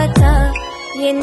வரச்சா என்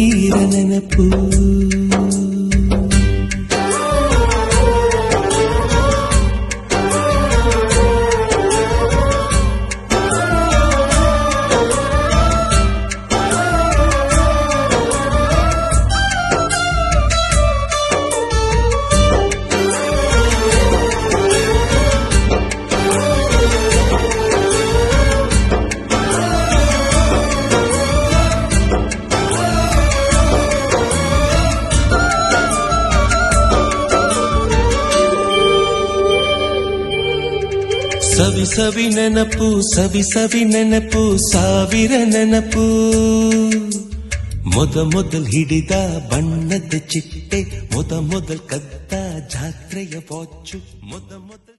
ನೆನಪು ಸವಿ ಸವಿ ನೆನಪು, ಸವಿ ಸವಿ ನೆನಪು, ಸಾವಿರ ನೆನಪು. ಮೊದ ಮೊದಲ್ ಹಿಡಿದ ಬಣ್ಣದ ಚಿಟ್ಟೆ, ಮೊದ ಮೊದಲ್ ಕದ್ದ ಜಾತ್ರೆಯ ವಾಚು, ಮೊದ ಮೊದಲ್